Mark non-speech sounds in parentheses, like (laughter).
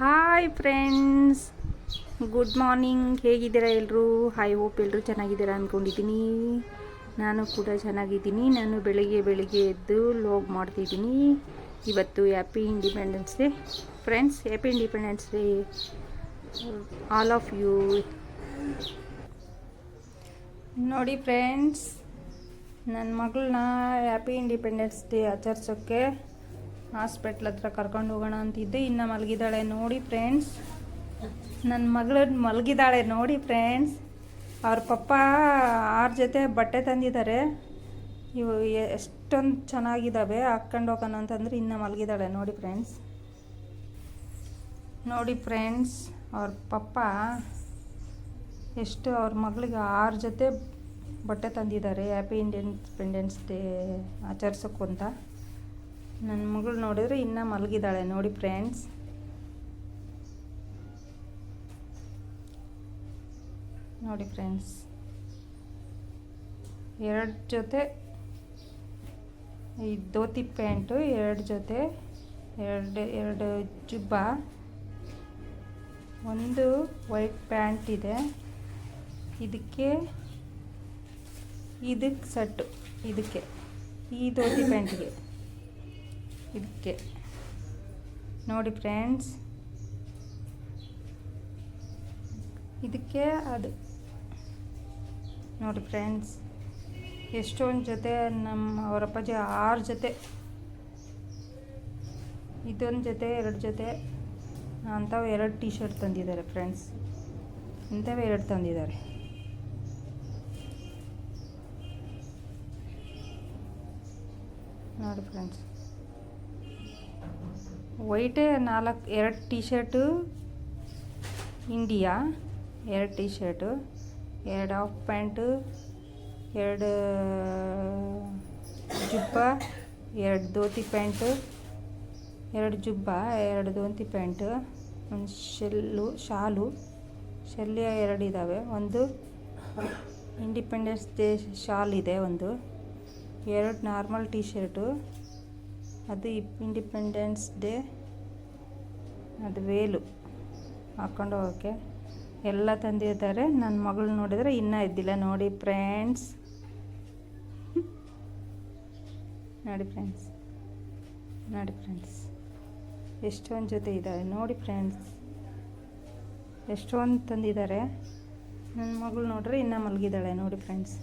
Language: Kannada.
ಹಾಯ್ ಫ್ರೆಂಡ್ಸ್ ಗುಡ್ ಮಾರ್ನಿಂಗ್ ಹೇಗಿದ್ದೀರಾ ಎಲ್ಲರೂ ಹಾಯ್ ಹೋಪ್ ಎಲ್ಲರೂ ಚೆನ್ನಾಗಿದ್ದೀರಾ ಅಂದ್ಕೊಂಡಿದ್ದೀನಿ ನಾನು ಕೂಡ ಚೆನ್ನಾಗಿದ್ದೀನಿ. ನಾನು ಬೆಳಗ್ಗೆ ಬೆಳಿಗ್ಗೆ ಎದ್ದು ಲೋಗ್ ಮಾಡ್ತಿದ್ದೀನಿ. ಇವತ್ತು happy Independence Day friends happy Independence Day all of you ನೋಡಿ ಫ್ರೆಂಡ್ಸ್ ನನ್ನ ಮಗಳನ್ನ ಹ್ಯಾಪಿ ಇಂಡಿಪೆಂಡೆನ್ಸ್ ಡೇ ಆಚರಿಸೋಕ್ಕೆ ಹಾಸ್ಪಿಟ್ಲ್ ಹತ್ರ ಕರ್ಕೊಂಡು ಹೋಗೋಣ ಅಂತಿದ್ದೆ. ಇನ್ನು ಮಲಗಿದ್ದಾಳೆ ನೋಡಿ ಫ್ರೆಂಡ್ಸ್ ನನ್ನ ಮಗಳು ಮಲಗಿದ್ದಾಳೆ ನೋಡಿ ಫ್ರೆಂಡ್ಸ್ ಅವ್ರ ಪಪ್ಪ ಆರು ಜೊತೆ ಬಟ್ಟೆ ತಂದಿದ್ದಾರೆ. ಇವು ಎಷ್ಟೊಂದು ಚೆನ್ನಾಗಿದ್ದಾವೆ, ಹಾಕ್ಕೊಂಡು ಹೋಗೋಣ ಅಂತಂದ್ರೆ ಇನ್ನು ಮಲಗಿದಾಳೆ ನೋಡಿ ಫ್ರೆಂಡ್ಸ್ ನೋಡಿ ಫ್ರೆಂಡ್ಸ್ ಅವ್ರ ಪಪ್ಪ ಎಷ್ಟು ಅವ್ರ ಮಗಳಿಗೆ ಆರು ಜೊತೆ ಬಟ್ಟೆ ತಂದಿದ್ದಾರೆ. ಹ್ಯಾಪಿ ಇಂಡಿಯನ್ ಇಂಡಿಪೆಂಡೆನ್ಸ್ ಡೇ ಆಚರಿಸೋಕ್ಕೂ ಅಂತ. ನನ್ನ ಮಗಳು ನೋಡಿದ್ರೆ ಇನ್ನೂ ಮಲಗಿದ್ದಾಳೆ. ನೋಡಿ ಫ್ರೆಂಡ್ಸ್ ನೋಡಿ ಫ್ರೆಂಡ್ಸ್ ಎರಡು ಜೊತೆ ಈ ಧೋತಿ ಪ್ಯಾಂಟು, ಎರಡು ಜೊತೆ ಎರಡು ಎರಡು ಜುಬ್ಬ. ಒಂದು ವೈಟ್ ಪ್ಯಾಂಟ್ ಇದೆ. ಇದಕ್ಕೆ ಇದಕ್ಕೆ ಸಟ್ಟು. ಇದಕ್ಕೆ, ಈ ಧೋತಿ ಪ್ಯಾಂಟಿಗೆ. ಇದಕ್ಕೆ ನೋಡಿ ಫ್ರೆಂಡ್ಸ್. ಇದಕ್ಕೆ ಅದು. ನೋಡಿ ಫ್ರೆಂಡ್ಸ್. ಎಷ್ಟೊಂದು ಜೊತೆ ನಮ್ಮ ಅವರ ಅಪ್ಪಾಜಿ ಆರು ಜೊತೆ. ಇದೊಂದು ಜೊತೆ, ಎರಡು ಜೊತೆ. ಅಂಥವು ಎರಡು ಟೀ ಶರ್ಟ್ ತಂದಿದ್ದಾರೆ ಫ್ರೆಂಡ್ಸ್. ಇಂಥವೇ ಎರಡು ತಂದಿದ್ದಾರೆ. ನೋಡಿ ಫ್ರೆಂಡ್ಸ್. ವೈಟೇ ನಾಲ್ಕು, ಎರಡು ಟಿ ಶರ್ಟು ಇಂಡಿಯಾ, ಎರಡು ಟಿ ಶರ್ಟು ಎರಡು ಹಾಫ್ ಪ್ಯಾಂಟು, ಎರಡು ಜುಬ್ಬ, ಎರಡು ಧೋತಿ ಪ್ಯಾಂಟು, ಎರಡು ಜುಬ್ಬ, ಎರಡು ಧೋತಿ ಪ್ಯಾಂಟು, ಒಂದು ಶೆಲ್ಲು, ಶಾಲು ಶಲ್ಯ ಎರಡು ಇದ್ದಾವೆ ಒಂದು ಇಂಡಿಪೆಂಡೆನ್ಸ್ ಡೇ ಶಾಲ್ ಇದೆ ಒಂದು, ಎರಡು ನಾರ್ಮಲ್ ಟಿ ಶರ್ಟು ಅದು ಇಂಡಿಪೆಂಡೆನ್ಸ್ ಡೇ ಅದು ವೇಲು ಹಾಕ್ಕೊಂಡು ಹೋಗೋಕ್ಕೆ ಎಲ್ಲ ತಂದಿದ್ದಾರೆ. ನನ್ನ ಮಗಳು ನೋಡಿದರೆ ಇನ್ನೂ ಇದ್ದಿಲ್ಲ. ನೋಡಿ ಫ್ರೆಂಡ್ಸ್ (laughs) ನೋಡಿ ಫ್ರೆಂಡ್ಸ್ ನೋಡಿ ಫ್ರೆಂಡ್ಸ್ ಎಷ್ಟೊಂದು ಜೊತೆ ಇದ್ದಾವೆ ನೋಡಿ ಫ್ರೆಂಡ್ಸ್ ಎಷ್ಟೊಂದು ತಂದಿದ್ದಾರೆ. ನನ್ನ ಮಗಳು ನೋಡ್ರೆ ಇನ್ನೂ ಮಲಗಿದ್ದಾಳೆ. ನೋಡಿ ಫ್ರೆಂಡ್ಸ್